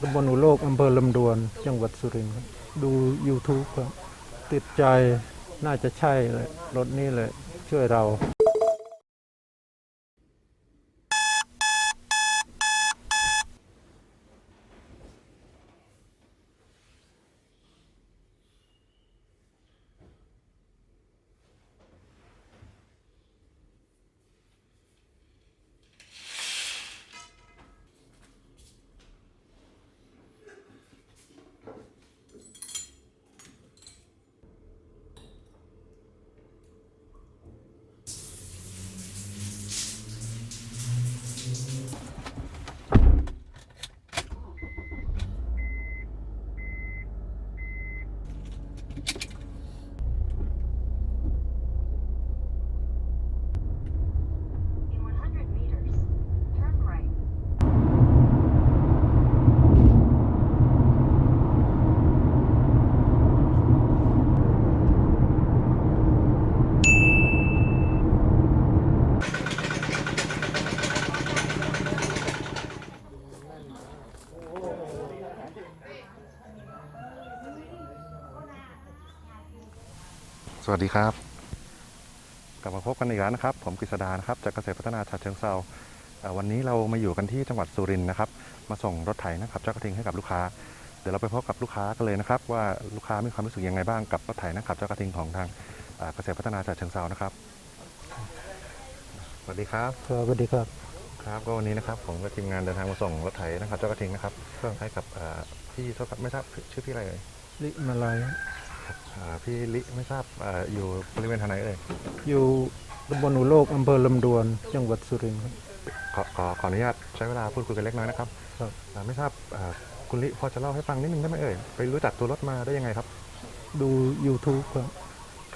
ตำบลอุโลกอำเภอลำดวน จังหวัดสุรินทร์ครับดู YouTube ครับ ติดใจน่าจะใช่เลยรถนี้เลยช่วยเรา สวัสดีครับ กลับมาพบกันอีกแล้วนะครับ ผมกฤษดานะครับจากเกษตรพัฒนาชาเชิงเซาเอ่อวันนี้เรามาอยู่กันที่จังหวัดสุรินทร์นะครับ มาส่งรถไถนะครับเจ้ากระทิงให้กับลูกค้า เดี๋ยวเราไปพบกับลูกค้ากันเลยนะครับ ว่าลูกค้ามีความรู้สึกยังไงบ้างกับรถไถนะครับเจ้ากระทิงของทางเอ่อเกษตรพัฒนาชาเชิงเซานะครับสวัสดีครับครับสวัสดีครับครับก็วันนี้นะครับผมกับทีมงานเดินทางมาส่งรถไถนะครับเจ้ากระทิงนะครับครับให้กับเอ่อพี่โทษครับไม่ทราบชื่อพี่อะไรเอ่ยลิมาลาย อ่าพี่ลิไม่ทราบเอ่ออยู่บริเวณทางไหนเอ่ยอยู่ตำบลอุโลกอำเภอลำดวนจังหวัดสุรินทร์ครับขอขอขออนุญาตใช้เวลาพูดคุยกันเล็กน้อยนะครับครับอ่าไม่ทราบอ่าคุณลิพอจะเล่าให้ฟังนิดนึงได้ไหมเอ่ยไปรู้จักตัวรถมาได้ยังไงครับ ดู YouTube ครับ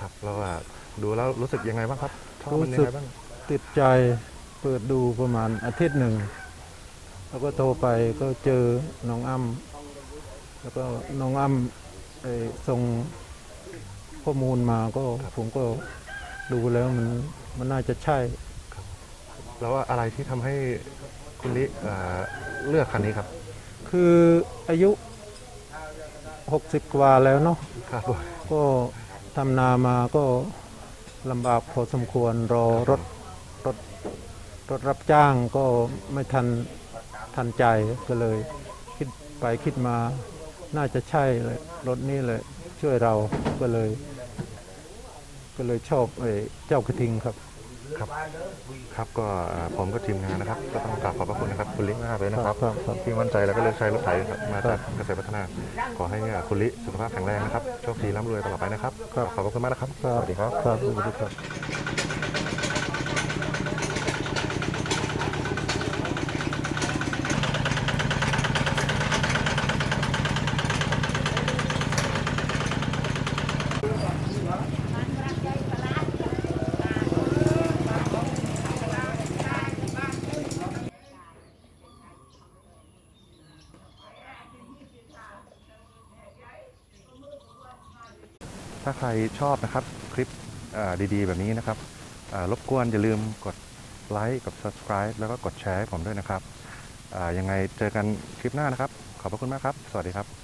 ครับแล้วอ่าดูแล้วรู้สึกยังไงบ้างครับชอบมันรู้ยัสึงกไงบ้างติดใจเปิดดูประมาณอาทิตย์หนึ่งแล้วก็โทรไปก็เจอน้องอ้ำแล้วก็น้องอ้ำไอ้ ส่งข้อมูลมาก็ผมก็ดูแล้วมันมันน่าจะใช่ แล้วว่าอะไรที่ทำให้คุณลิอ่าเลือกคันนี้ครับคืออายุ 60 กว่าแล้วเนาะครับผมก็ทำนามาก็ลำบากพอสมควรรอรถรถรถรับจ้างก็ไม่ทันทันใจก็เลย คิดไปคิดมา น่าจะใช่เลยรถนี้เลย ช่วยเราก็เลย ก็เลยชอบไอ้เจ้ากระทิงครับ ครับ ครับก็อ่าผมก็ทีมงานนะครับ ก็ต้องกราบขอบพระคุณนะครับคุณลิมากเลยนะครับครับครับ ที่มั่นใจแล้วก็เลือกใช้รถไถครับมาจากเกษตรพัฒนา ขอให้อ่าคุณลิสุขภาพแข็งแรงนะครับโชคดีร่ำรวยตลอดไปนะครับครับขอบพระคุณมากนะครับสวัสดีครับ ครับสวัสดีครับ ถ้าใครชอบนะครับคลิปดีๆ แบบนี้นะครับรบกวนอย่าลืมกดไลค์กด subscribe แล้วก็กดแชร์ให้ผมด้วยนะครับยังไงเจอกันคลิปหน้านะครับ ขอบพระคุณมากครับ สวัสดีครับ